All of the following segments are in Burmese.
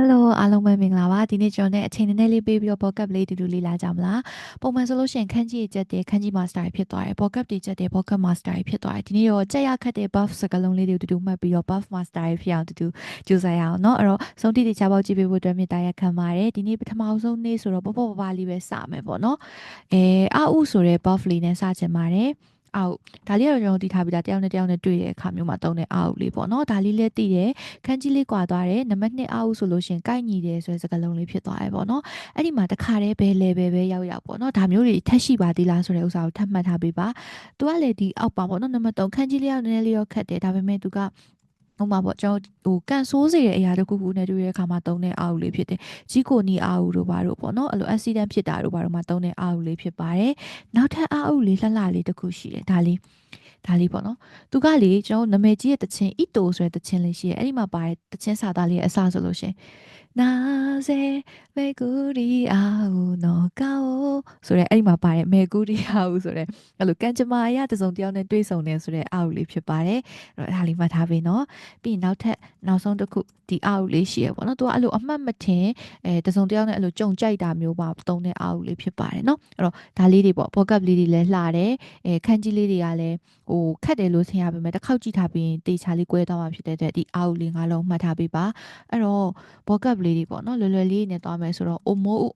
Hello အားလုံးပဲမင်္ဂလာပါဒီနေ့ကျွန်တော်နဲ့အချိန်နည်းနည်းလေးပေးပြီးတော့ podcast လေးတူတူလေးလာကြမလားပုံမှန်ဆိုလို့ရှိရင်ခန်းကြီးချက်တဲ့ခန်းကြီး master ဖြစ်သွားတယ် podcast တွေချက်တဲ့ podcast master ဖြစ်သွားတယ်ဒီနေ့တော့ကြက်ရခတ်တဲ့ buff စကားလုံးလေးတွေကိုတူတူမှတ်ပြီးတော့ buff master ဖြစ်အောင်တူတူကြိုးစားရအောင်เนาะအဲ့တော့ဆုံးတိတိချပေါက်ကြည့်ပေးဖို့အတွက်မြေတားရခံပါတယ်ဒီနေ့ပထမဆုံးနေ့ဆိုတော့ပေါ့ပေါ့ပါပါလေးပဲစမယ်ပေါ့เนาะအဲအာဥဆိုတဲ့ buff လေးနဲ့စချင်ပါတယ် အောက်ဒါလေးတော့ကျွန်တော်သိထားပြီးသားတယောက်နဲ့တယောက်နဲ့တွေ့တဲ့အခါမျိုးမှာတုံးတဲ့အောက်လေးပေါ့နော်ဒါလေးလည်းသိတယ်ခန်းကြီးလေးကွာသွားတယ်နံပါတ်2အောက်ဆိုလို့ရှင်ကိုက်ညီတယ်ဆိုတဲ့စကားလုံးလေးဖြစ်သွားတယ်ပေါ့နော်အဲ့ဒီမှာတခါတည်းဘယ် level ပဲရောက်ရောက်ပေါ့နော်ဒါမျိုးတွေထက်ရှိပါသေးလားဆိုတဲ့ဥစ္စာကိုထပ်မှတ်ထားပေးပါသူကလည်းဒီအောက်ပါပေါ့နော်နံပါတ်3ခန်းကြီးလေးရောက်နည်းနည်းလေးရောခတ်တယ်ဒါပေမဲ့သူက ဟိုမှာပေါ့ကျွန်တော်ဟိုကန်ဆိုးစေတဲ့အရာတခုခုနဲ့တွေ့ရတဲ့အခါမှာတုံးတဲ့အာဟုလေးဖြစ်တယ်ကြီးကိုနီအာဟုတို့ဘာတို့ပေါ့နော်အဲ့လို accident ဖြစ်တာတို့ဘာတို့မှာတုံးတဲ့အာဟုလေးဖြစ်ပါတယ်နောက်ထပ်အာဟုလေးလှလှလေးတခုရှိတယ်ဒါလေးဒါလေးပေါ့နော်သူကလေကျွန်တော်နာမည်ကြီးရဲ့တခြင်းအီတိုဆိုတဲ့တခြင်းလေးရှိရဲ့အဲ့ဒီမှာပါတဲ့တခြင်းစာသားလေးရဲ့အစဆိုလို့ရှင် နာစေမေဂူရီအာဟုနောကာအိုဆိုတဲ့အဲ့ဒီမှာပါတဲ့မေဂူရီအာဟုဆိုတဲ့အဲ့လိုကံကြမ္မာအရတစုံတယောက်နဲ့တွေ့ဆုံနေဆိုတဲ့အာဟုလေးဖြစ်ပါတယ်အဲ့တော့အဲ့ဒါလေးမှတ်ထားပေးနော်ပြီးရင်နောက်ထပ်နောက်ဆုံးတစ်ခုဒီအာဟုလေးရှိရပေါ့နော်သူကအဲ့လိုအမှတ်မထင်အဲတစုံတယောက်နဲ့အဲ့လိုကြုံကြိုက်တာမျိုးပါသုံးတဲ့အာဟုလေးဖြစ်ပါတယ်နော်အဲ့တော့ဒါလေးတွေပေါ့ဘောကပ်လေးတွေလည်းလှတယ်အဲခန်းကြီးလေးတွေကလည်းဟိုခက်တယ်လို့ဆင်ရပါမယ်တစ်ခေါက်ကြည့်ထားပြီးရင်တေချာလေး꿰သွားမှာဖြစ်တဲ့အတွက်ဒီအာဟုလေးငါလုံးမှတ်ထားပေးပါအဲ့တော့ဘောကပ်လေးတွေပေါ့နော်လွယ်လွယ်လေးနဲ့သွားမယ်ဆိုတော့အိုမိုး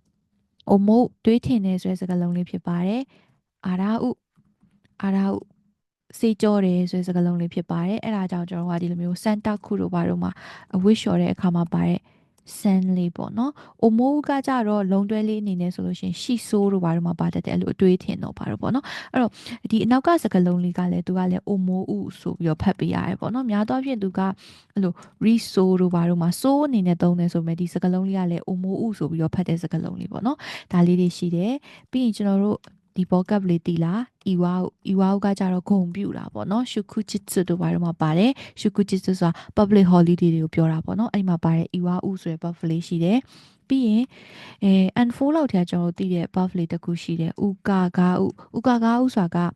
အိုမိုးတွေးထင်နေဆိုတဲ့စကားလုံးလေးဖြစ်ပါတယ်အာရာဥအာရာဥစေးကြောတယ်ဆိုတဲ့စကားလုံးလေးဖြစ်ပါတယ်အဲ့ဒါကြောင့်ကျွန်တော်ကဒီလိုမျိုးစန်တာခုတို့ဘာတို့မှာအဝစ်လျှော်တဲ့အခါမှာပါတဲ့ ဆန်လေးပေါ့နော်။အိုမိုးကကြတော့လုံတွဲလေးအနေနဲ့ဆိုလို့ရှိရင်ရှီဆိုးတို့ဘာတို့မှာပါတတ်တယ်အဲ့လိုအတွေးထင်တော့ဘာတို့ပေါ့နော်။အဲ့တော့ဒီအနောက်ကစကလုံးလေးကလည်းသူကလည်းအိုမိုးဥဆိုပြီးတော့ဖတ်ပေးရတယ်ပေါ့နော်။များသောအားဖြင့်သူကအဲ့လို reso တို့ဘာတို့မှာဆိုးအနေနဲ့သုံးတယ်ဆိုပေမဲ့ဒီစကလုံးလေးကလည်းအိုမိုးဥဆိုပြီးတော့ဖတ်တဲ့စကလုံးလေးပေါ့နော်။ဒါလေးတွေရှိတယ်။ပြီးရင်ကျွန်တော်တို့ ဒီဘောကပ်လေးတီလာအီဝါအီဝါကကြတော့ဂုံပြူတာပေါ့နော်ရှုခုချစ်စွတို့ဘာလို့မှပါတယ်ရှုခုချစ်စွဆိုတာ public holiday တွေကိုပြောတာပေါ့နော်အဲ့ဒီမှာပါတယ်အီဝါဥဆိုတဲ့ buff လေးရှိတယ်ပြီးရင်အဲ unfold လောက်ထဲကျွန်တော်တို့သိတဲ့ buff လေးတစ်ခုရှိတယ်ဥကာကာဥဥကာကာဥဆိုတာက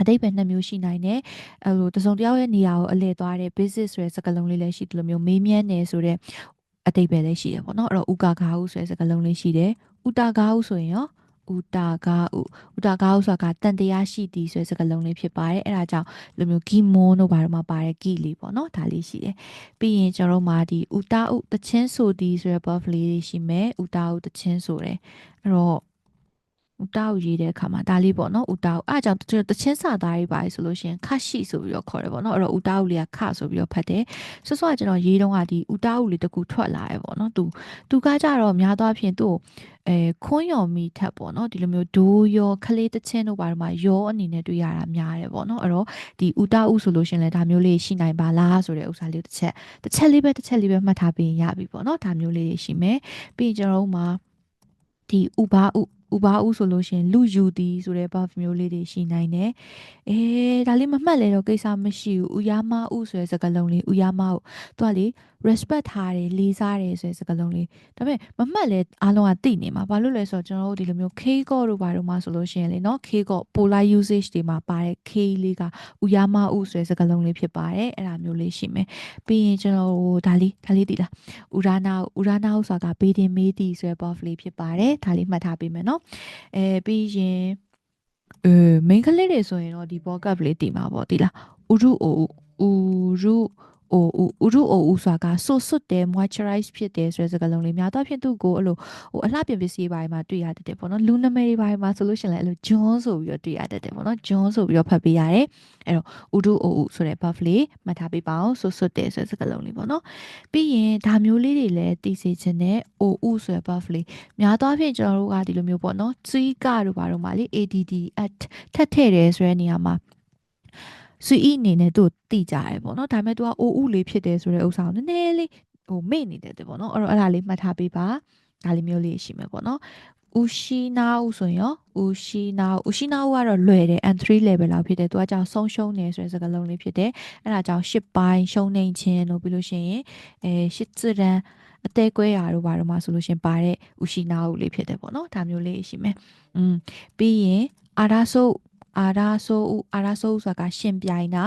အတိတ်ပဲနှစ်မျိုးရှိနိုင်တယ်အဲလိုတစုံတယောက်ရဲ့နေရာကိုအလဲသွားတဲ့ business ဆိုတဲ့စကားလုံးလေးလည်းရှိတယ်လို့မျိုးမေးမြန်းနေဆိုတဲ့အတိတ်ပဲလည်းရှိတယ်ပေါ့နော်အဲ့တော့ဥကာကာဥဆိုတဲ့စကားလုံးလေးရှိတယ်ဥတာကာဥဆိုရင်ရော ဥတာကာဥဥတာကာဥဆိုတာကတန်တရားရှိသည်ဆိုတဲ့စကားလုံးလေးဖြစ်ပါတယ်အဲ့ဒါကြောင့်လိုမျိုးဂီမွန်တို့ဘာတို့မှာပါတဲ့ဂီလေးပေါ့နော်ဒါလေးရှိတယ်ပြီးရင်ကျွန်တော်တို့မှာဒီဥတာဥတချင်းဆိုသည်ဆိုတဲ့ buff လေးရှိမယ်ဥတာဥတချင်းဆိုတယ်အဲ့တော့ ဥတာကိုရေးတဲ့အခါမှာဒါလေးပေါ့နော်ဥတာကိုအားကြောင့်တချင်းစာသားရေးပါလေဆိုလို့ရှိရင်ခရှိဆိုပြီးတော့ခေါ်တယ်ပေါ့နော်အဲ့တော့ဥတာကိုလေးကခဆိုပြီးတော့ဖတ်တယ်ဆွဆွကကျွန်တော်ရေးတော့ကဒီဥတာကိုလေးတကူထွက်လာတယ်ပေါ့နော်သူသူကကြတော့များသောအားဖြင့်သူ့အဲခွန်းယော်မီထက်ပေါ့နော်ဒီလိုမျိုးဒိုးယောခလေးတချင်းတို့ဘာလို့မှယောအနေနဲ့တွေ့ရတာများတယ်ပေါ့နော်အဲ့တော့ဒီဥတာဥဆိုလို့ရှင်လဲဒါမျိုးလေးရှိနိုင်ပါလားဆိုတဲ့ဥစားလေးတစ်ချက်တစ်ချက်လေးပဲတစ်ချက်လေးပဲမှတ်ထားပေးရင်ရပြီပေါ့နော်ဒါမျိုးလေးရှိမယ်ပြီးကျွန်တော်တို့မှာဒီဥပါဥ ဥပါဥဆိုလို့ရှင်လူယူသည်ဆိုတဲ့ buff မျိုးလေးတွေရှိနိုင်တယ်။အဲဒါလေးမမှတ်လဲတော့ကိစ္စမရှိဘူး။ဥယာမဥဆိုတဲ့စကားလုံးလေးဥယာမဥသူကလေ respect ထားတယ်လေးစားတယ်ဆိုတဲ့စကားလုံးလေးဒါပေမဲ့မမှတ်လဲအားလုံးကသိနေမှာဘာလို့လဲဆိုတော့ကျွန်တော်တို့ဒီလိုမျိုး K ကောတို့ဘာတို့မှဆိုလို့ရှိရင်လေနော် K ကော polar usage တွေမှာပါတဲ့ K လေးကဥယာမဥဆိုတဲ့စကားလုံးလေးဖြစ်ပါတယ်အဲ့ဒါမျိုးလေးရှိမယ်ပြီးရင်ကျွန်တော်တို့ဒါလေးဒါလေးတည်လားဥရာနာဥရာနာဥဆိုတာကဘေးတင်မေးတီဆိုတဲ့ buff လေးဖြစ်ပါတယ်ဒါလေးမှတ်ထားပေးမယ်နော်အဲပြီးရင်အဲ main ကလေးတွေဆိုရင်တော့ဒီ backup လေးတည်မှာပေါ့တည်လားဥရုအိုဥရု အိုဥရုအိုဥဆိုတာကဆွတ်ဆွတ်တယ် moisturize ဖြစ်တယ်ဆိုတဲ့စကားလုံးလေးများတော့ဖြစ်သူကိုအဲ့လိုဟိုအလှပြင်ပစ္စည်းပိုင်းမှာတွေ့ရတတ်တယ်ပေါ့နော်လူနာမည်တွေပိုင်းမှာဆိုလို့ရှိရင်လည်းအဲ့လို John ဆိုပြီးတော့တွေ့ရတတ်တယ်ပေါ့နော် John ဆိုပြီးတော့ဖတ်ပေးရတယ်အဲ့တော့ဥရုအိုဥဆိုတဲ့ buff လေးမှတ်ထားပေးပါအောင်ဆွတ်ဆွတ်တယ်ဆိုတဲ့စကားလုံးလေးပေါ့နော်ပြီးရင်ဒါမျိုးလေးတွေလည်းသိစေချင်တဲ့ OU ဆိုတဲ့ buff လေးများသောအားဖြင့်ကျွန်တော်တို့ကဒီလိုမျိုးပေါ့နော်ツイကတို့ဘာတို့မှလေ ADD at ထက်ထည့်တယ်ဆိုတဲ့နေရာမှာ ဆွေဤအနေနဲ့သူ့တိကြရဲပေါ့နော်ဒါပေမဲ့ तू ကအိုဥလေးဖြစ်တယ်ဆိုတဲ့ဥစ္စာကိုနည်းနည်းလေးဟိုမေ့နေတယ်တဲ့ပေါ့နော်အဲ့တော့အဲ့ဒါလေးမှတ်ထားပေးပါဒါလေးမျိုးလေးရှိမယ်ပေါ့နော်ဥရှိနာဥဆိုရင်ရောဥရှိနာဥရှိနာဥကတော့လွယ်တယ် and 3 level လောက်ဖြစ်တယ်သူကကြောင့်ဆုံးရှုံးနေဆိုတဲ့စကားလုံးလေးဖြစ်တယ်အဲ့ဒါကြောင့်10ပိုင်းရှုံးနေခြင်းလို့ပြီးလို့ရှိရင်အဲ10自然အသေးကွဲရာတို့ဘာတို့မှဆိုလို့ရှင်ပါတဲ့ဥရှိနာဥလေးဖြစ်တယ်ပေါ့နော်ဒါမျိုးလေးရှိမယ်อืมပြီးရင်အာရာဆုပ် အာရာဆိုးအာရာဆိုးဆိုတာကရှင်ပြိုင်တာ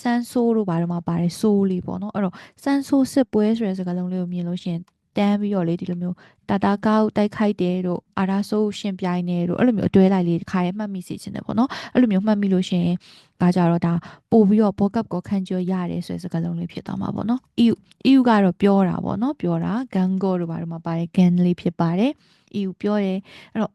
စန်းဆိုးတို့ဘာလို့မှပါတယ်ဆိုးလေးပေါ့နော်အဲ့တော့စန်းဆိုးစစ်ပွဲဆိုတဲ့စကားလုံးလေးကိုမြင်လို့ရှင်တတန်းပြီးတော့လေဒီလိုမျိုးတာတာကောက်တိုက်ခိုက်တယ်တို့အာရာဆိုးရှင်ပြိုင်တယ်တို့အဲ့လိုမျိုးအတွဲလိုက်လေးတစ်ခါရဲမှတ်မိစေချင်တယ်ပေါ့နော်အဲ့လိုမျိုးမှတ်မိလို့ရှိရင်ဒါကြတော့ဒါပို့ပြီးတော့ဘောကပ်ကိုခန့်ကျော်ရတယ်ဆိုတဲ့စကားလုံးလေးဖြစ်သွားမှာပေါ့နော် EU EU ကတော့ပြောတာပေါ့နော်ပြောတာဂန်ဂိုတို့ဘာလို့မှပါတယ် gan လေးဖြစ်ပါတယ် EU ပြောတယ်အဲ့တော့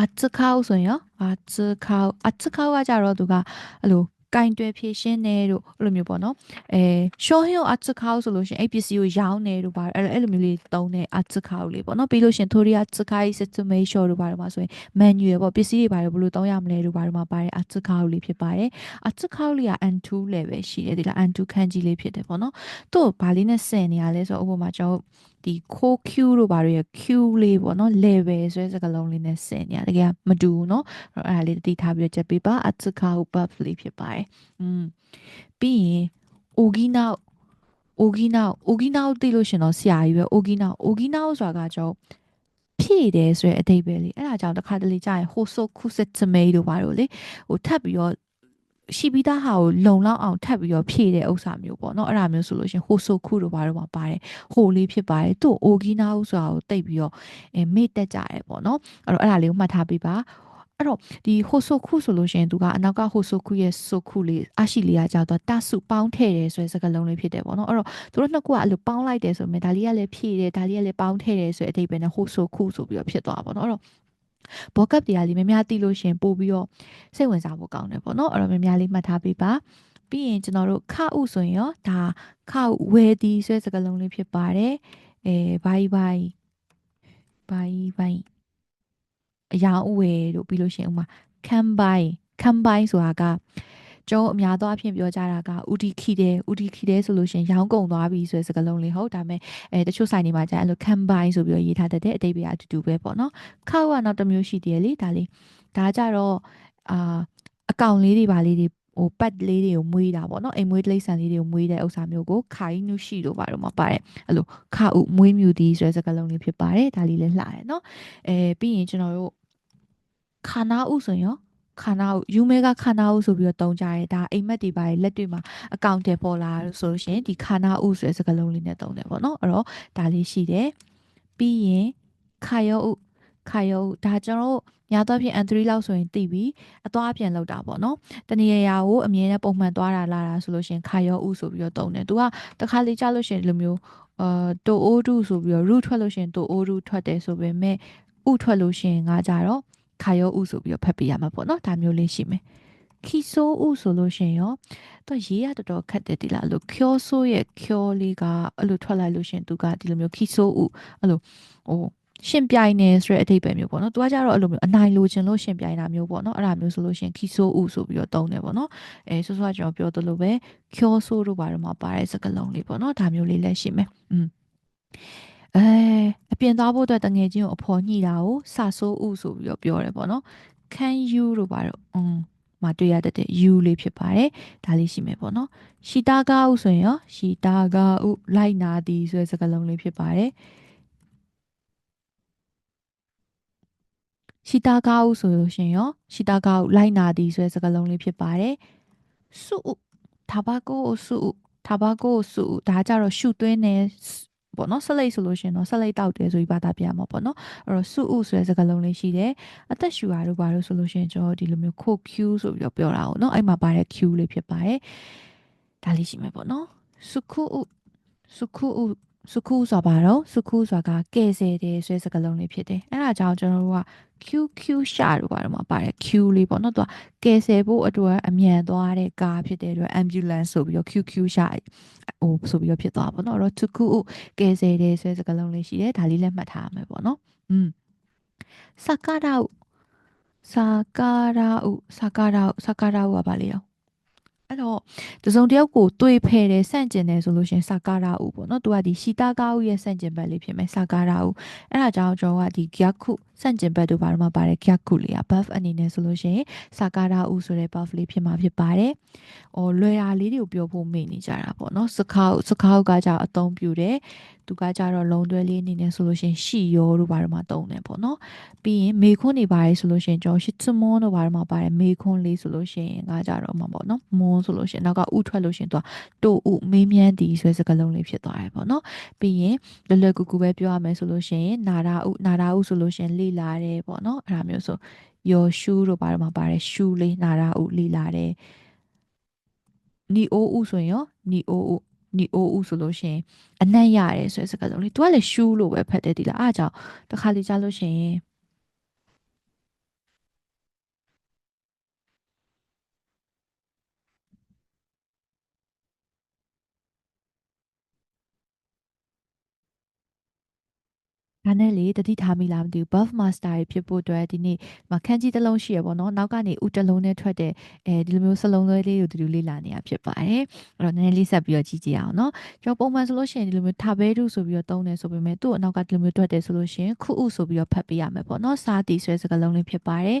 အツカウဆိုရင်ရောအツカウအツカウကကြတော့သူကအဲ့လိုကင်တွယ်ဖြည့်ရှင်းတယ်တို့အဲ့လိုမျိုးပေါ့နော်အဲရှော့ဟီလ်အတ်ခါဆိုလို့ရှိရင်အဲ့ပစ္စည်းကိုရောင်းတယ်တို့ပါအဲ့အဲ့လိုမျိုးလေးတုံးတဲ့အတ်ခါလေးပေါ့နော်ပြီးလို့ရှိရင်ထိုရီယာအတ်ခါ systemation တို့ပါတော့မှာဆိုရင် manual ပေါ့ပစ္စည်းတွေပါတော့ဘယ်လိုတုံးရမလဲတို့ပါတော့မှာပါတယ်အတ်ခါလေးဖြစ်ပါတယ်အတ်ခါလေးက N2 level ရှိတယ်ဒီလား N2 ခန်းကြီးလေးဖြစ်တယ်ပေါ့နော်သူ့ဘာလေးနဲ့ဆင်နေရလဲဆိုတော့ဥပမာကျွန်တော် ဒီခိုး Q တို့ဘာတွေရဲ့ Q လေးပေါ့နော် level ဆိုတဲ့စကားလုံးလေးနဲ့ဆင်နေရတကယ်မတူဘူးเนาะအဲ့ဒါလေးတတိထားပြီးတော့ချက်ပေးပါအချခါဟူပတ်လေးဖြစ်ပါတယ်อืมပြီးရင်အိုဂီနောက်အိုဂီနောက်အိုဂီနောက်သိလို့ရှင်တော့ဆရာကြီးပဲအိုဂီနောက်အိုဂီနောက်ဆိုတာကကျွန်တော်ဖြည့်တယ်ဆိုတဲ့အဓိပ္ပာယ်လေးအဲ့ဒါကြောင့်တစ်ခါတလေကြာရင်ဟိုဆိုခုစစ်တမေတို့ဘာလို့လေဟိုထပ်ပြီးတော့ ရှိပြီးသားဟာကိုလုံလောက်အောင်ထပ်ပြီးတော့ဖြည့်တဲ့ဥစ္စာမျိုးပေါ့နော်အဲ့ဒါမျိုးဆိုလို့ရှင်ဟိုဆိုခုတို့ဘာလို့မှာပါတယ်ဟိုလေးဖြစ်ပါတယ်သူ့အိုဂီနာဥဆိုတာကိုတိတ်ပြီးတော့အဲမေ့တက်ကြတယ်ပေါ့နော်အဲ့တော့အဲ့ဒါလေးကိုမှတ်ထားပေးပါအဲ့တော့ဒီဟိုဆိုခုဆိုလို့ရှိရင်သူကအနောက်ကဟိုဆိုခုရဲ့ဆိုခုလေးအရှိလေးကကြောက်တော့တဆုပေါင်းထည့်တယ်ဆိုတဲ့စကားလုံးလေးဖြစ်တယ်ပေါ့နော်အဲ့တော့သူတို့နှစ်ခုကအဲ့လိုပေါင်းလိုက်တယ်ဆိုရင်ဒါလေးကလည်းဖြည့်တယ်ဒါလေးကလည်းပေါင်းထည့်တယ်ဆိုတဲ့အဓိပ္ပာယ်နဲ့ဟိုဆိုခုဆိုပြီးတော့ဖြစ်သွားပါတော့အဲ့တော့ ဘောကပ်တရားလေးများများသိလို့ရှင်ပို့ပြီးတော့စိတ်ဝင်စားဖို့ကောင်းတယ်ပေါ့နော်အဲ့တော့များများလေးမှတ်ထားပေးပါပြီးရင်ကျွန်တော်တို့ခဥဆိုရင်ရောဒါခဥဝဲဒီဆိုတဲ့စကားလုံးလေးဖြစ်ပါတယ်အဲဘိုင်ဘိုင်ဘိုင်ဘိုင်အရာဥဝဲတို့ပြီးလို့ရှိရင်ဥမာခံဘိုင်ခံဘိုင်ဆိုတာက ကျွန်တော်အများသောအဖြစ်ပြောကြတာကဥတီခီတယ်ဥတီခီတယ်ဆိုလို့ရှိရင်ရောင်းကုန်သွားပြီဆိုတဲ့စကားလုံးလေးဟုတ်ဒါပေမဲ့အဲတချို့ဆိုင်တွေမှာကြာအဲ့လိုခံဘိုင်ဆိုပြီးတော့ရေးထားတတ်တဲ့အတိတ်ပဲအတူတူပဲပေါ့နော်ခောက်ကနောက်တစ်မျိုးရှိသေးတယ်လေဒါလေးဒါကြတော့အာအကောင့်လေးတွေပါလေးတွေဟိုပတ်လေးတွေကိုမွေးတာပေါ့နော်အိမ်မွေးတိရစ္ဆာန်လေးတွေကိုမွေးတဲ့ဥစ္စာမျိုးကိုခိုင်နုရှိတို့ပါတော့မှာပါတယ်အဲ့လိုခါဥမွေးမြူသည်ဆိုတဲ့စကားလုံးလေးဖြစ်ပါတယ်ဒါလေးလည်းလှတယ်နော်အဲပြီးရင်ကျွန်တော်တို့ခါနာဥဆိုရင်ရော ခါနာဥယူမဲကခါနာဥဆိုပြီးတော့တုံးကြရဲဒါအိမ်မက်တွေပါလက်တွေ့မှာအကောင့်တွေပေါ်လာဆိုလို့ရှိရင်ဒီခါနာဥဆိုတဲ့စကားလုံးလေးနဲ့တုံးတယ်ပေါ့နော်အဲ့တော့ဒါလေးရှိတယ်ပြီးရင်ခါယောဥခါယောဥဒါကျွန်တော်တို့ညာတော့ဖြင့် N3 လောက်ဆိုရင်တည်ပြီးအသွားအပြန်လောက်တာပေါ့နော်တနေရာကိုအမြဲတမ်းပုံမှန်သွားတာလာတာဆိုလို့ရှိရင်ခါယောဥဆိုပြီးတော့တုံးတယ်သူကတခါလေကြားလို့ရှိရင်ဒီလိုမျိုးအာတိုအိုဒုဆိုပြီးတော့ root ထွက်လို့ရှိရင်တိုအိုဒုထွက်တယ်ဆိုပေမဲ့ဥထွက်လို့ရှိရင်ငါကြတော့ ခါယောဥဆိုပြီးတော့ဖတ်ပြရမှာပေါ့နော်ဒါမျိုးလေးရှိမယ်ခီဆိုဥဆိုလို့ရှိရင်ရောတော့ရေးရတော်တော်ခက်တယ်ဒီလားအဲ့လိုကျောဆိုရဲ့ကျောလေးကအဲ့လိုထွက်လိုက်လို့ရှိရင်သူကဒီလိုမျိုးခီဆိုဥအဲ့လိုဟိုရှင်ပြိုင်နေဆိုတဲ့အဓိပ္ပာယ်မျိုးပေါ့နော်။သူကကြတော့အဲ့လိုမျိုးအနိုင်လိုချင်လို့ရှင်ပြိုင်တာမျိုးပေါ့နော်။အဲ့ဒါမျိုးဆိုလို့ရှင်ခီဆိုဥဆိုပြီးတော့တုံးတယ်ပေါ့နော်။အဲဆိုဆိုကကျွန်တော်ပြောသလိုပဲကျောဆိုတို့ဘာလို့မှပါတဲ့စကားလုံးလေးပေါ့နော်။ဒါမျိုးလေးလည်းရှိမယ်။อืม အဲအပြင်သွားဖို့အတွက်တငယ်ချင်းကိုအဖော်ညှိတာကိုစဆိုးဥဆိုပြီးတော့ပြောတယ်ပေါ့နော် can you တို့ပါတော့อืมမတွေ့ရတတ်တဲ့ you လေးဖြစ်ပါတယ်ဒါလေးရှိမယ်ပေါ့နော်ရှီတာကဥဆိုရင်ရောရှီတာကဥလိုက်နာသည်ဆိုတဲ့စကားလုံးလေးဖြစ်ပါတယ်ရှီတာကာဥဆိုလို့ရှင်ရောရှီတာကာဥလိုက်နာသည်ဆိုတဲ့စကားလုံးလေးဖြစ်ပါတယ်။စုဥထာဘာကိုဥစုဥထာဘာကိုဥစုဥဒါကြတော့ရှုသွင်းနေ ပေါ့နော်ဆက်လိုက်ဆိုလို့ရှင်တော့ဆက်လိုက်တောက်တယ်ဆိုပြီးဘာသာပြမှာပေါ့နော်အဲ့တော့စုဥဆိုတဲ့စကားလုံးလေးရှိတယ်အသက်ရှူတာတို့ဘာလို့ဆိုလို့ရှင်ကျွန်တော်ဒီလိုမျိုးခို Q ဆိုပြီးတော့ပြောတာဟုတ်နော်အဲ့မှာပါတဲ့ Q လေးဖြစ်ပါတယ်ဒါလေးရှိမယ်ပေါ့နော်စုခုဥစုခုဥ စုခုဆိုတာဘာတော့စုခုဆိုတာကကဲဆယ်တယ်ဆိုတဲ့စကားလုံးလေးဖြစ်တယ်အဲ့ဒါကြောင့်ကျွန်တော်တို့က QQ ရှာတို့ဘာလို့မှာပါတယ် Q လေးပေါ့နော်သူကကယ်ဆယ်ဖို့အတွက်အမြန်သွားတဲ့ကားဖြစ်တဲ့အတွက် ambulance ဆိုပြီးတော့ QQ ရှာဟိုဆိုပြီးတော့ဖြစ်သွားပါတော့အဲ့တော့ tuku ကယ်ဆယ်တယ်ဆိုတဲ့စကားလုံးလေးရှိတယ်ဒါလေးလည်းမှတ်ထားရမယ်ပေါ့နော်อืมစကာရာစကာရာစကာရာစကာရာကဘာလဲရော အဲ့တော့တစုံတယောက်ကိုတွေးဖယ်တယ်ဆန့်ကျင်တယ်ဆိုလို့ရှင်စာကာရာဥပေါ့နော်သူကဒီရှီတာကာဥရဲ့ဆန့်ကျင်ဘက်လေးဖြစ်မယ်စာကာရာဥအဲ့ဒါကြောင့်ကျွန်တော်ကဒီဂျခု စန့်ကျင်ဘက်တို့ဘာလို့မှပါတယ် gyaku လေးอ่ะ buff အနေနဲ့ဆိုလို့ရှိရင် sakara u ဆိုတဲ့ buff လေးဖြစ်မှာဖြစ်ပါတယ်။အော်လွယ်ရာလေးတွေကိုပြောဖို့မေ့နေကြတာပေါ့နော်။စကားစကားကကြအသုံးပြုတယ်။သူကကြတော့လုံတွဲလေးအနေနဲ့ဆိုလို့ရှိရင်ရှီယောတို့ဘာလို့မှသုံးတယ်ပေါ့နော်။ပြီးရင်မေခွန်းနေပါတယ်ဆိုလို့ရှိရင်ကျွန်တော်ရှစ်ချမွန်တို့ဘာလို့မှပါတယ်မေခွန်းလေးဆိုလို့ရှိရင်ကကြတော့မှာပေါ့နော်။မွန်ဆိုလို့ရှိရင်နောက်ကဥထွက်လို့ရှိရင်သူကတူဥမေးမြန်းသည်ဆိုတဲ့စကားလုံးလေးဖြစ်သွားတယ်ပေါ့နော်။ပြီးရင်လွယ်လွယ်ကူကူပဲပြောရမယ်ဆိုလို့ရှိရင်နာရာဥနာရာဥဆိုလို့ရှိရင်လေ့လာတယ်ပေါ့နော်အဲ့ဒါမျိုးဆို your shoe တို့ဘာလို့မှပါတယ် shoe လေးနာရာဥလေ့လာတယ်နီအိုးဥဆိုရင်ရောနီအိုးဥနီအိုးဥဆိုလို့ရှိရင်အနက်ရတယ်ဆိုတဲ့စကားလုံးလေး तू ကလည်း shoe လို့ပဲဖတ်တယ်ဒီလားအားကြောင့်တခါလေကြားလို့ရှိရင်ဒါ နဲ့လေတတိထားမိလားမသိဘူး buff master တွေဖြစ်ဖို့အတွက်ဒီနေ့မခန်းကြီးတစ်လုံးရှိရပေါ့နော်နောက်ကနေဥတစ်လုံးနဲ့ထွက်တဲ့အဲဒီလိုမျိုးစလုံးလွဲလေးကိုတူတူလေးလာနေတာဖြစ်ပါတယ်အဲ့တော့နည်းနည်းလေးဆက်ပြီးတော့ကြည့်ကြည့်အောင်နော်ကျွန်တော်ပုံမှန်ဆိုလို့ရှိရင်ဒီလိုမျိုးထဘဲတုဆိုပြီးတော့သုံးတယ်ဆိုပေမဲ့သူ့အနောက်ကဒီလိုမျိုးတွက်တယ်ဆိုလို့ရှိရင်ခုဥဆိုပြီးတော့ဖတ်ပေးရမယ်ပေါ့နော်စာတီဆွဲစကားလုံးလေးဖြစ်ပါတယ်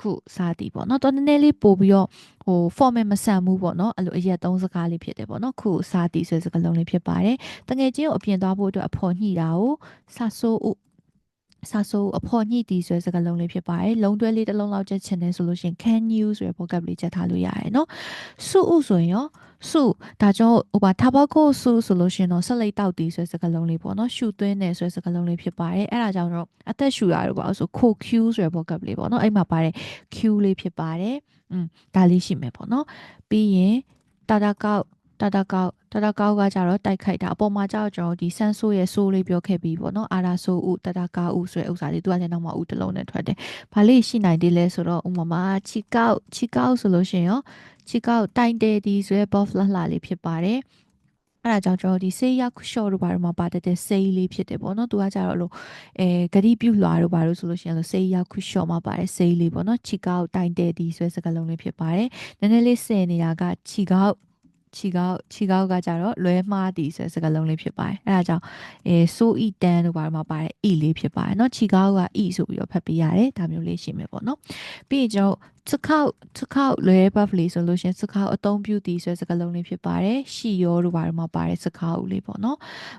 ခုစာတီပေါ့နော်တော့နည်းနည်းလေးပို့ပြီးတော့ဟို format မဆန်ဘူးပေါ့နော်အဲ့လိုအရက်သုံးစကားလေးဖြစ်တယ်ပေါ့နော်ခုစာတီဆွဲစကားလုံးလေးဖြစ်ပါတယ်တငယ်ချင်းကိုအပြင်သွားဖို့အတွက်အဖော်ညှိတာကိုစာဆိုးစာဆိုအဖော်ညှိတီဆိုတဲ့စကားလုံးလေးဖြစ်ပါတယ်။လုံးတွဲလေးတစ်လုံးလောက်ချက်ချင်တယ်ဆိုလို့ရှိရင် can you ဆိုတဲ့ vocab လေးချက်ထားလို့ရတယ်နော်။စုဥဆိုရင်ရော စုဒါကြောင့်ဟိုပါထားပေါက်ကိုစုဆိုလို့ရှိရင်တော့ဆက်လက်တောက်တီဆိုတဲ့စကားလုံးလေးပေါ့နော်။ရှူသွင်းတယ်ဆိုတဲ့စကားလုံးလေးဖြစ်ပါတယ်။အဲ့ဒါကြောင့်တော့အသက်ရှူတာတို့ပါဆိုခို Q ဆိုတဲ့ vocab လေးပေါ့နော်။အဲ့မှာပါတယ် Q လေးဖြစ်ပါတယ်။อืมဒါလေးရှိမယ်ပေါ့နော်။ပြီးရင်တာတာကောက်တတကောက်တတကောက်ကကြတော့တိုက်ခိုက်တာအပေါ်မှာကျတော့ကျွန်တော်ဒီဆန်ဆိုးရဲ့ဆိုးလေးပြောခဲ့ပြီးပေါ့နော်အာရာဆိုးဥတတကောက်ဥဆိုတဲ့ဥစ္စာလေးသူကလည်းနောက်မှဥတစ်လုံးနဲ့ထွက်တယ်။ဘာလေးရှိနိုင်သေးလဲဆိုတော့ဥမာမှာချီကောက်ချီကောက်ဆိုလို့ရှိရင်ရော ချီကောက်တိုင်တဲဒီဆိုတဲ့ buff လှလှလေးဖြစ်ပါတယ်။အဲ့ဒါကြောင့်ကျွန်တော်ဒီဆေးရောက် short တို့ဘာလို့မှပါတတ်တဲ့ဆေးလေးဖြစ်တယ်ပေါ့နော်သူကကြတော့လို့အဲဂတိပြုလွာတို့ဘာလို့ဆိုလို့ရှိရင်လို့ဆေးရောက် short မှာပါတယ်ဆေးလေးပေါ့နော်ချီကောက်တိုင်တဲဒီဆိုတဲ့စကားလုံးလေးဖြစ်ပါတယ်နည်းနည်းလေးစင်နေတာကချီကောက် ခြေကောက်ခြေကောက်ကကြတော့လွဲမှားသည်ဆိုတဲ့စကားလုံးလေးဖြစ်ပါတယ်အဲဒါကြောင့်အဲဆိုအီတန်တို့ဘာမှပါတယ်အီလေးဖြစ်ပါတယ်เนาะခြေကောက်ကအီဆိုပြီးတော့ဖတ်ပေးရတယ်ဒါမျိုးလေးရှိမယ်ပေါ့เนาะပြီးရင်ကျွန်တော်စခောက်စခောက်လွဲ buff လေးဆိုလို့ရှင်စခောက်အသုံးပြုသည်ဆိုတဲ့စကားလုံးလေးဖြစ်ပါတယ်ရှီရောတို့ဘာမှပါတယ်စခောက်လေးပေါ့เนาะ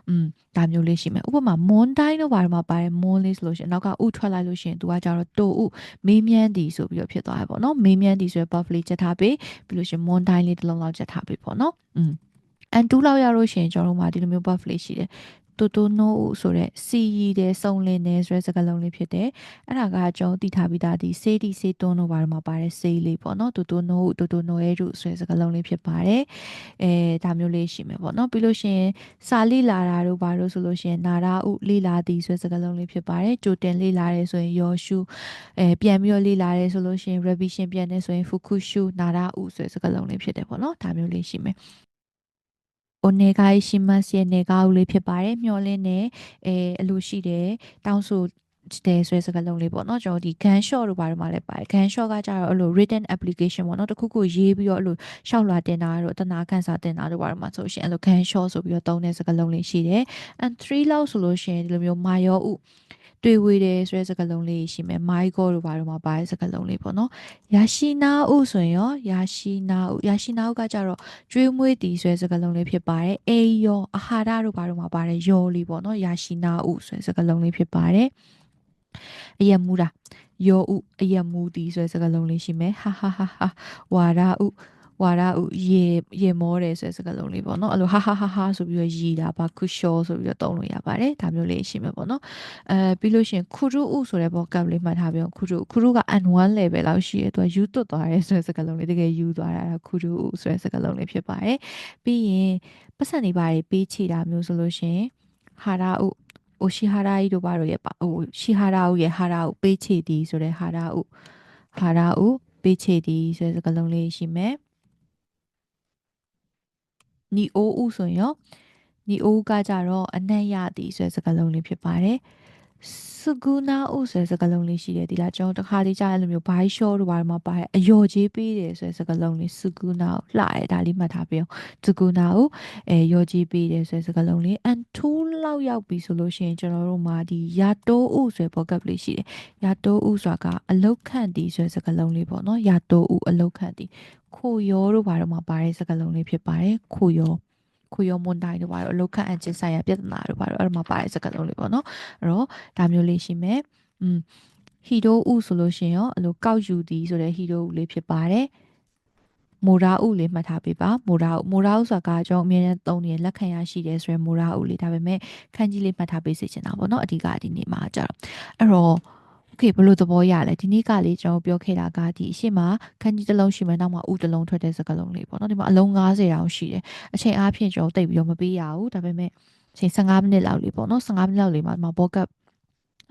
อืมဒါမျိုးလေးရှိမယ်ဥပမာမွန်တိုင်းတို့ဘာမှပါတယ်မွန်လေးဆိုလို့ရှင်နောက်ကဥထွက်လိုက်လို့ရှင်သူကကြတော့တိုဥမေးမြန်းသည်ဆိုပြီးတော့ဖြစ်သွားတယ်ပေါ့เนาะမေးမြန်းသည်ဆိုတဲ့ buff လေးချက်ထားပေးပြီးလို့ရှင်မွန်တိုင်းလေးတစ်လုံးလောက်ချက်ထားပေးပေါ့ နော်อืม and 2လောက်ရလို့ရှိရင်ကျွန်တော်တို့မှာဒီလိုမျိုး buff လေးရှိတယ် တူတူနိုးဆိုတဲ့စီရီတဲ့စုံလင်တဲ့ဆိုတဲ့စကားလုံးလေးဖြစ်တယ်အဲ့ဒါကကျွန်တော်တည်ထားပြီးသားဒီစေးတီစေးတွန်းတို့ဘာလို့မှာပါတဲ့စေးလေးပေါ့နော်တူတူနိုးတူတူနိုးရဲ့တို့ဆိုတဲ့စကားလုံးလေးဖြစ်ပါတယ်အဲဒါမျိုးလေးရှိမယ်ပေါ့နော်ပြီးလို့ရှိရင်စာလိလာတာတို့ဘာလို့ဆိုလို့ရှိရင်နာရာဥလိလာသည်ဆိုတဲ့စကားလုံးလေးဖြစ်ပါတယ်ကြိုတင်လိလာတယ်ဆိုရင်ယောရှုအဲပြန်ပြီးတော့လိလာတယ်ဆိုလို့ရှိရင် revision ပြန်နေဆိုရင် fukushu နာရာဥဆိုတဲ့စကားလုံးလေးဖြစ်တယ်ပေါ့နော်ဒါမျိုးလေးရှိမယ် အိုနေဂိုင်ရှိမတ်ရဲ့နေဂါဦးလေးဖြစ်ပါတယ်မျောလင်းနေအဲအလိုရှိတယ်တောင်းဆိုတဲ့ဆွဲစကားလုံးလေးပေါ့နော်ကျွန်တော်ဒီ gun shot တို့ဘာတွေမှလည်းပါတယ် gun shot ကကြတော့အဲ့လို written application ပေါ့နော်တခုခုရေးပြီးတော့အဲ့လိုရှောက်လာတင်တာတို့တနာခန်းစာတင်တာတို့ဘာတွေမှဆိုရှင်အဲ့လို gun shot ဆိုပြီးတော့သုံးတဲ့စကားလုံးလေးရှိတယ် and 3လောက်ဆိုလို့ရှင်ဒီလိုမျိုးမာယောဥ တွေ့ဝေတယ်ဆိုတဲ့စကားလုံးလေးရှိမယ်မိုက်ကောတို့ဘာလို့မှာပါတဲ့စကားလုံးလေးပေါ့နော်ယာရှိနာဥဆိုရင်ရောယာရှိနာဥယာရှိနာဥကကြတော့ကျွေးမွေးတည်ဆိုတဲ့စကားလုံးလေးဖြစ်ပါတယ်အေယောအာဟာရတို့ဘာလို့မှာပါတဲ့ယောလေးပေါ့နော်ယာရှိနာဥဆိုတဲ့စကားလုံးလေးဖြစ်ပါတယ်အယမူတာယောဥအယမူတည်ဆိုတဲ့စကားလုံးလေးရှိမယ်ဟာဟာဟာဟာဝါရဥ ဝါရဥရေရေမောတယ်ဆိုတဲ့စကားလုံးလေးပေါ့နော်အဲ့လိုဟာဟာဟာဟာဆိုပြီးတော့ရီတာပါခုရှောဆိုပြီးတော့သုံးလို့ရပါတယ်ဒါမျိုးလေးရှိမယ်ပေါ့နော်အဲပြီးလို့ရှိရင်ခူရုဥဆိုတဲ့ vocab လေးမှတ်ထားပြီးတော့ခူရုခူရုက N1 level လောက်ရှိရဲသူကယူသွတ်သွားရဲဆိုတဲ့စကားလုံးလေးတကယ်ယူသွားတာခူရုဥဆိုတဲ့စကားလုံးလေးဖြစ်ပါတယ်ပြီးရင်ပတ်စံနေပါရေးပေးချတာမျိုးဆိုလို့ရှိရင်ဟာရဥအိုရှိဟာရာဤတို့ဘာလို့ရဲ့ပါဟိုရှိဟာရာဥရဲ့ဟာရာဥပေးချသည်ဆိုတဲ့ဟာရာဥဟာရာဥပေးချသည်ဆိုတဲ့စကားလုံးလေးရှိမယ် နီအိုးဥဆိုရင်ရောနီအိုးကကြတော့အနက်ရသည်ဆိုတဲ့စကားလုံးလေးဖြစ်ပါတယ်စကူနာဥဆိုတဲ့စကားလုံးလေးရှိတယ်ဒီလားကျွန်တော်တခါလေးကြားရလိုမျိုးဘိုင်းရှော့တို့ဘာမှပါတယ်အယော်ကြီးပေးတယ်ဆိုတဲ့စကားလုံးလေးစကူနာလှတယ်ဒါလေးမှတ်ထားပေးအောင်စကူနာဥအဲယော်ကြီးပေးတယ်ဆိုတဲ့စကားလုံးလေးအန်ထူလောက်ရောက်ပြီဆိုလို့ရှိရင်ကျွန်တော်တို့မှာဒီရာတိုးဥဆိုတဲ့ vocab လေးရှိတယ်ရာတိုးဥဆိုတာကအလုတ်ခန့်တီဆိုတဲ့စကားလုံးလေးပေါ့နော်ရာတိုးဥအလုတ်ခန့်တီ ခိုယောတို့ဘာတော့မှာပါတဲ့စကားလုံးလေးဖြစ်ပါတယ်ခိုယောခိုယောမွန်တိုင်းတို့ဘာတော့အလုတ်ခန့်အကျင့်ဆိုင်ရာပြဿနာတို့ဘာတော့အဲ့ဒါမှာပါတဲ့စကားလုံးလေးပေါ့နော်အဲ့တော့ဒါမျိုးလေးရှိမယ်อืมဟီတိုဥဆိုလို့ရှိရင်ရောအဲ့လိုကောက်ယူသည်ဆိုတဲ့ဟီတိုဥလေးဖြစ်ပါတယ်မိုရာဥလေးမှတ်ထားပေးပါမိုရာဥမိုရာဥဆိုတာကကျွန်တော်အမြဲတမ်းသုံးနေတဲ့လက်ခံရရှိတယ်ဆိုရင်မိုရာဥလေးဒါပေမဲ့ခန်းကြီးလေးမှတ်ထားပေးစေချင်တာပေါ့နော်အဓိကဒီနေ့မှာကြတော့အဲ့တော့ ကေဘလို့သဘောရလဲဒီနေ့ကလေကျွန်တော်ပြောခဲ့တာကဒီအရှိမခန်းကြီးတစ်လုံးရှိမှနောက်မှဥတစ်လုံးထွက်တဲ့စကားလုံးလေးပေါ့နော်ဒီမှာအလုံး90တောင်ရှိတယ်အချိန်အားဖြင့်ကျွန်တော်တိတ်ပြီးတော့မပေးရဘူးဒါပေမဲ့အချိန်15မိနစ်လောက်လေးပေါ့နော်15မိနစ်လောက်လေးမှာဒီမှာ backup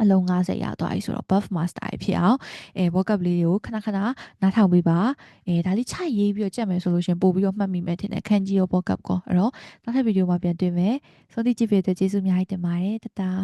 အလုံး90ရသွားပြီဆိုတော့ buff master ဖြစ်အောင်အဲ workup လေးတွေကိုခဏခဏနားထောင်ပေးပါအဲဒါလေးခြိုက်ရေးပြီးတော့ကြက်မယ်ဆိုလို့ရှင်ပို့ပြီးတော့မှတ်မိမယ်ထင်တယ်ခန်းကြီးရော workup ကောအဲ့တော့နောက်ထပ်ဗီဒီယိုမှာပြန်တွေ့မယ်ဆိုတော့ဒီကြည့်ပြတဲ့ကျေးဇူးအများကြီးတင်ပါတယ်တတား